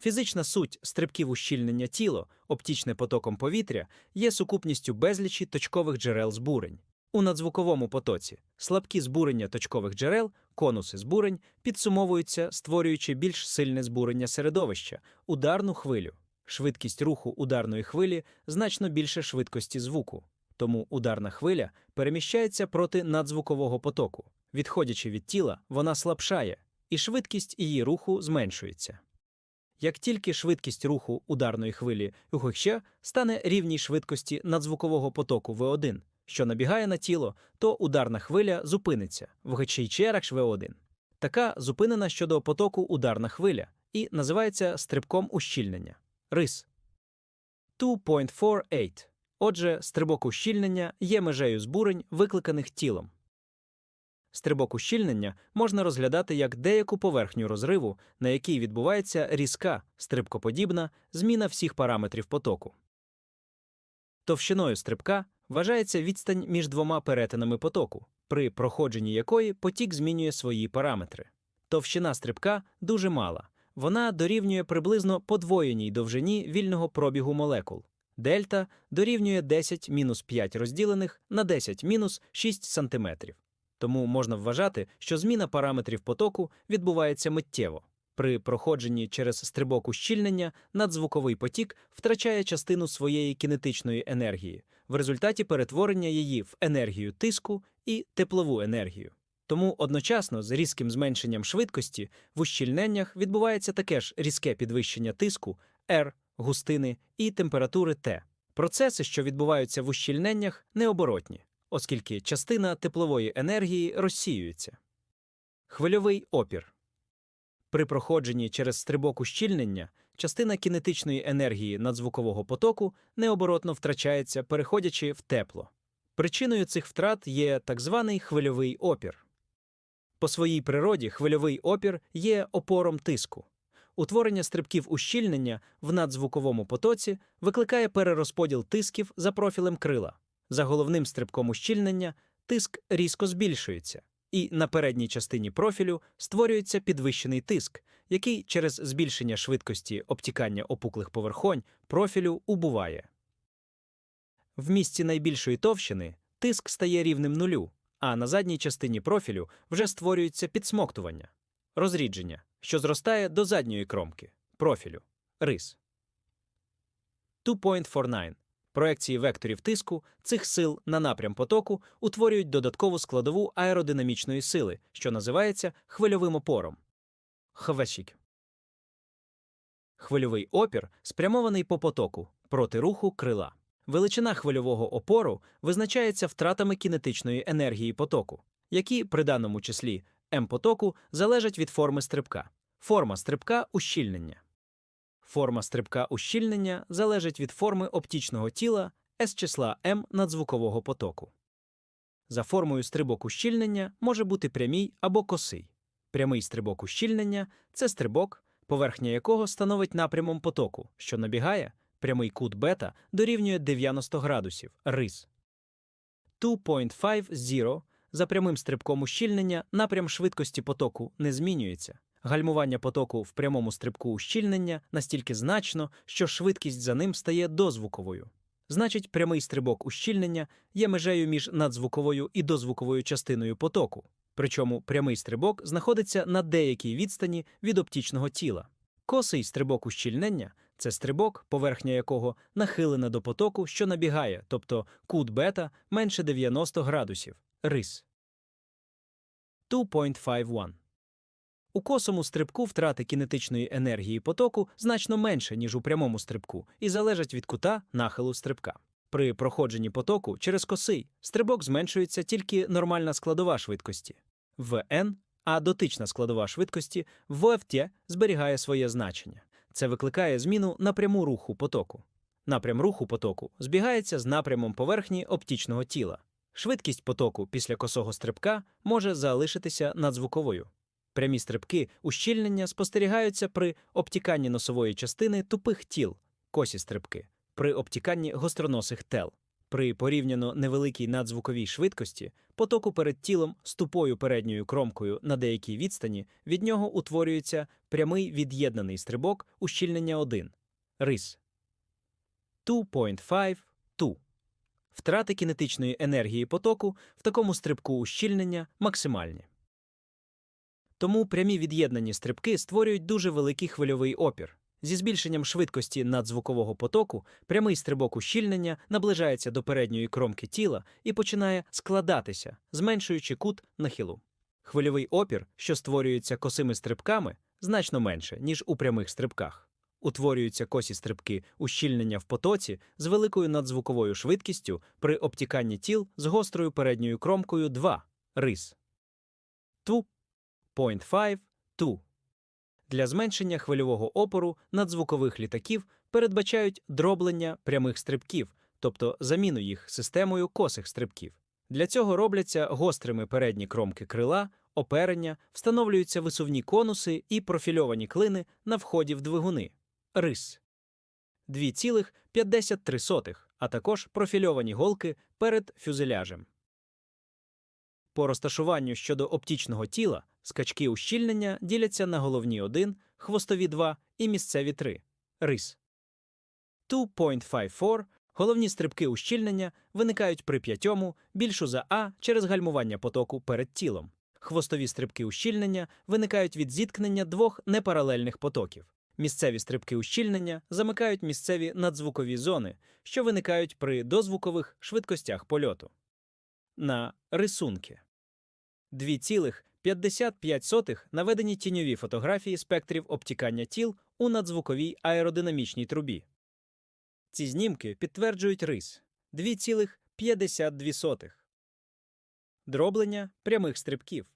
Фізична суть стрибків ущільнення тіло, оптічне потоком повітря, є сукупністю безлічі точкових джерел збурень. У надзвуковому потоці слабкі збурення точкових джерел, конуси збурень, підсумовуються, створюючи більш сильне збурення середовища, ударну хвилю. Швидкість руху ударної хвилі значно більше швидкості звуку, тому ударна хвиля переміщається проти надзвукового потоку. Відходячи від тіла, вона слабшає, і швидкість її руху зменшується. Як тільки швидкість руху ударної хвилі УХХ стане рівній швидкості надзвукового потоку В1, що набігає на тіло, то ударна хвиля зупиниться в ГЧІЧРХ В1. Така зупинена щодо потоку ударна хвиля і називається стрибком ущільнення РИС. 2.48. Отже, стрибок ущільнення є межею збурень, викликаних тілом. Стрибок ущільнення можна розглядати як деяку поверхню розриву, на якій відбувається різка, стрибкоподібна зміна всіх параметрів потоку. Товщиною стрибка вважається відстань між двома перетинами потоку, при проходженні якої потік змінює свої параметри. Товщина стрибка дуже мала, вона дорівнює приблизно подвоєній довжині вільного пробігу молекул. Дельта дорівнює 10 5 розділених на 10 6 см. Тому можна вважати, що зміна параметрів потоку відбувається миттєво. При проходженні через стрибок ущільнення надзвуковий потік втрачає частину своєї кінетичної енергії в результаті перетворення її в енергію тиску і теплову енергію. Тому одночасно з різким зменшенням швидкості в ущільненнях відбувається таке ж різке підвищення тиску R, густини і температури Т. Процеси, що відбуваються в ущільненнях, необоротні, оскільки частина теплової енергії розсіюється. Хвильовий опір. При проходженні через стрибок ущільнення частина кінетичної енергії надзвукового потоку необоротно втрачається, переходячи в тепло. Причиною цих втрат є так званий хвильовий опір. По своїй природі хвильовий опір є опором тиску. Утворення стрибків ущільнення в надзвуковому потоці викликає перерозподіл тисків за профілем крила. За головним стрибком ущільнення тиск різко збільшується, і на передній частині профілю створюється підвищений тиск, який через збільшення швидкості обтікання опуклих поверхонь профілю убуває. В місці найбільшої товщини тиск стає рівним нулю, а на задній частині профілю вже створюється підсмоктування, розрідження, що зростає до задньої кромки профілю рис. 2.49. Проекції векторів тиску цих сил на напрям потоку утворюють додаткову складову аеродинамічної сили, що називається хвильовим опором. Хвещик. Хвильовий опір спрямований по потоку проти руху крила. Величина хвильового опору визначається втратами кінетичної енергії потоку, які при даному числі М потоку залежать від форми стрибка. Форма стрибка ущільнення. Форма стрибка ущільнення залежить від форми оптічного тіла с числа М надзвукового потоку. За формою стрибок ущільнення може бути прямій або косий. Прямий стрибок ущільнення це стрибок, поверхня якого становить напрямом потоку, що набігає, прямий кут бета дорівнює 90 градусів рис. 2.50 за прямим стрибком ущільнення напрям швидкості потоку не змінюється. Гальмування потоку в прямому стрибку ущільнення настільки значно, що швидкість за ним стає дозвуковою. Значить, прямий стрибок ущільнення є межею між надзвуковою і дозвуковою частиною потоку. Причому прямий стрибок знаходиться на деякій відстані від оптічного тіла. Косий стрибок ущільнення це стрибок, поверхня якого нахилена до потоку, що набігає, тобто кут бета менше 90 градусів рис. 2.51 у косому стрибку втрати кінетичної енергії потоку значно менше, ніж у прямому стрибку, і залежать від кута нахилу стрибка. При проходженні потоку через косий стрибок зменшується тільки нормальна складова швидкості в n, а дотична складова швидкості в ОФТ зберігає своє значення. Це викликає зміну напряму руху потоку. Напрям руху потоку збігається з напрямом поверхні оптічного тіла. Швидкість потоку після косого стрибка може залишитися надзвуковою. Прямі стрибки ущільнення спостерігаються при обтіканні носової частини тупих тіл, косі стрибки, при обтіканні гостроносих тел. При порівняно невеликій надзвуковій швидкості потоку перед тілом з тупою передньою кромкою на деякій відстані від нього утворюється прямий від'єднаний стрибок ущільнення 1 рис 2.5 2. Втрати кінетичної енергії потоку в такому стрибку ущільнення максимальні. Тому прямі від'єднані стрибки створюють дуже великий хвильовий опір. Зі збільшенням швидкості надзвукового потоку прямий стрибок ущільнення наближається до передньої кромки тіла і починає складатися, зменшуючи кут нахилу. Хвильовий опір, що створюється косими стрибками, значно менше, ніж у прямих стрибках. Утворюються косі стрибки ущільнення в потоці з великою надзвуковою швидкістю при обтіканні тіл з гострою передньою кромкою 2 рис 2.5 2. Для зменшення хвильового опору надзвукових літаків передбачають дроблення прямих стрибків, тобто заміну їх системою косих стрибків. Для цього робляться гострими передні кромки крила, оперення, встановлюються висувні конуси і профільовані клини на вході в двигуни. Рис 2,53, а також профільовані голки перед фюзеляжем. По розташуванню щодо оптічного тіла скачки ущільнення діляться на головні 1, хвостові 2 і місцеві 3. Рис 2.54 головні стрибки ущільнення виникають при п'ятьому, більшу за А через гальмування потоку перед тілом. Хвостові стрибки ущільнення виникають від зіткнення двох непаралельних потоків. Місцеві стрибки ущільнення замикають місцеві надзвукові зони, що виникають при дозвукових швидкостях польоту. На рисунки 2,55 наведені тіньові фотографії спектрів обтікання тіл у надзвуковій аеродинамічній трубі. Ці знімки підтверджують рис 2,52. Дроблення прямих стрибків